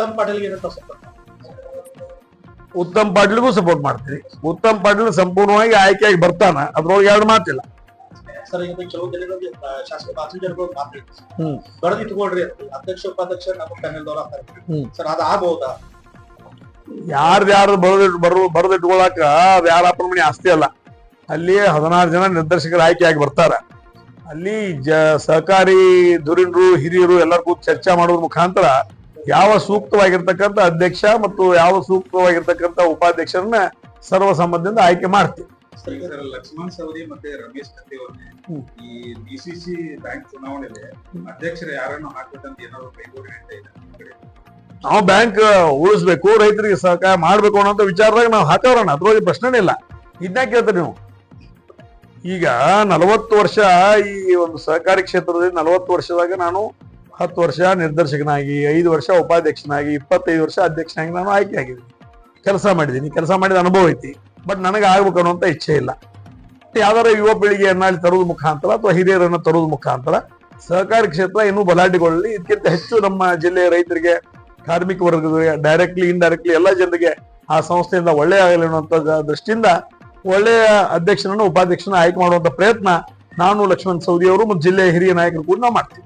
ಉತ್ತಮ್ ಪಾಟೀಲ್ಗೆ ಏನಂತ support Uttam ಪಾಟೀಲ್ಗೂ support ಮಾಡ್ತೀರಿ ಉತ್ತಮ್ ಪಾಟೀಲ್ ಸಂಪೂರ್ಣವಾಗಿ ಆಯ್ಕೆಯಾಗಿ ಬರ್ತಾನ. ಅದ್ರೊಳಗೆ ಎರಡು ಮಾತಿಲ್ಲ. ಸರ್ ಈಗ ಕೆಲವು ದಿನಗಳಲ್ಲಿ ಶಾಸಕ ಬಾಸು ಜನಗಳು ಹ್ಮ್. ಬರೆದು ಇಟ್ಕೊಳ್ರಿ ಅಧ್ಯಕ್ಷ ಉಪಾಧ್ಯಕ್ಷ ನಮ್ಮ ಪ್ಯಾನೆಲ್ ದವ್ರ ಹ್ಮ್. ಸರ್ ಅದು ಆಗ್ಬಹುದಾ ಯಾರ್ದು ಯಾರು ಬರೆದಿಟ್ಟು ಬರು ಬರೆದಿಟ್ಕೊಳಕ ಅದು ಯಾರ ಅಪ್ಪನ ಮನೆ ಆಸ್ತಿ ಅಲ್ಲ. ಅಲ್ಲಿ ಹದಿನಾರು ಜನ ನಿರ್ದೇಶಕರು ಆಯ್ಕೆಯಾಗಿ ಬರ್ತಾರ. ಅಲ್ಲಿ ಜ ಸಹಕಾರಿ ಧುರೀಣರು ಹಿರಿಯರು ಎಲ್ಲರಿಗೂ ಚರ್ಚೆ ಮಾಡೋದ್ರ ಮುಖಾಂತರ ಯಾವ ಸೂಕ್ತವಾಗಿರ್ತಕ್ಕಂಥ ಅಧ್ಯಕ್ಷ ಮತ್ತು ಯಾವ ಸೂಕ್ತವಾಗಿರ್ತಕ್ಕಂಥ ಉಪಾಧ್ಯಕ್ಷರನ್ನ ಸರ್ವಸಮ್ಮತದಿಂದ ಆಯ್ಕೆ ಮಾಡ್ತೀವಿ. ಲಕ್ಷ್ಮಣ್ ಸವದಿ ಮತ್ತೆ ರಮೇಶ್. ಈ ಬ್ಯಾಂಕ್ ಚುನಾವಣೆಯಲ್ಲಿ ಅಧ್ಯಕ್ಷರು ಯಾರನ್ನು ಹಾಕ್ಬೇಕಂತ ಏನಾದ್ರು ಕೈಗೂಡಿ ನಾವು ಬ್ಯಾಂಕ್ ಉಳಿಸ್ಬೇಕು ರೈತರಿಗೆ ಸಹಕಾರ ಮಾಡ್ಬೇಕು ಅನ್ನೋ ವಿಚಾರದಾಗ ನಾವು ಹಾಕವ್ರಣ ಅದ್ರೊಳಗೆ ಪ್ರಶ್ನೆನೇ ಇಲ್ಲ. ಇದನ್ನ ಕೇಳ್ತಾರೆ ನೀವು. ಈಗ ನಲವತ್ತು ವರ್ಷ ಈ ಒಂದು ಸಹಕಾರಿ ಕ್ಷೇತ್ರದಲ್ಲಿ ನಲವತ್ತು ವರ್ಷದಾಗ ನಾನು ಹತ್ತು ವರ್ಷ ನಿರ್ದೇಶಕನಾಗಿ, ಐದು ವರ್ಷ ಉಪಾಧ್ಯಕ್ಷನಾಗಿ, ಇಪ್ಪತ್ತೈದು ವರ್ಷ ಅಧ್ಯಕ್ಷನಾಗಿ ನಾನು ಆಯ್ಕೆ ಆಗಿದ್ದೀನಿ. ಕೆಲಸ ಮಾಡಿದ್ದೀನಿ. ಕೆಲಸ ಮಾಡಿದ ಅನುಭವ ಐತಿ. ಬಟ್ ನನಗೆ ಆಗ್ಬೇಕು ಅನ್ನುವಂಥ ಇಚ್ಛೆ ಇಲ್ಲ. ಯಾವ್ದಾರ ಯುವ ಪೀಳಿಗೆಯನ್ನ ಅಲ್ಲಿ ತರೋದ್ ಮುಖಾಂತರ ಅಥವಾ ಹಿರಿಯರನ್ನು ತರೋದ್ ಮುಖಾಂತರ ಸಹಕಾರಿ ಕ್ಷೇತ್ರ ಇನ್ನೂ ಬಲಾಟೆಗೊಳ್ಳಲಿ ಇದಕ್ಕಿಂತ ಹೆಚ್ಚು ನಮ್ಮ ಜಿಲ್ಲೆಯ ರೈತರಿಗೆ, ಕಾರ್ಮಿಕ ವರ್ಗಗಳಿಗೆ ಡೈರೆಕ್ಟ್ಲಿ ಇಂಡೈರೆಕ್ಟ್ಲಿ ಎಲ್ಲ ಜನರಿಗೆ ಆ ಸಂಸ್ಥೆಯಿಂದ ಒಳ್ಳೆಯ ಆಗಲಿ ಅನ್ನುವಂಥ ದೃಷ್ಟಿಯಿಂದ ಒಳ್ಳೆಯ ಅಧ್ಯಕ್ಷನನ್ನು ಉಪಾಧ್ಯಕ್ಷನ ಆಯ್ಕೆ ಮಾಡುವಂಥ ಪ್ರಯತ್ನ ನಾನು ಲಕ್ಷ್ಮಣ್ ಸೌದಿ ಅವರು ಮತ್ತು ಜಿಲ್ಲೆಯ ಹಿರಿಯ ನಾಯಕರು ಕೂಡ ನಾವು ಮಾಡ್ತೀವಿ.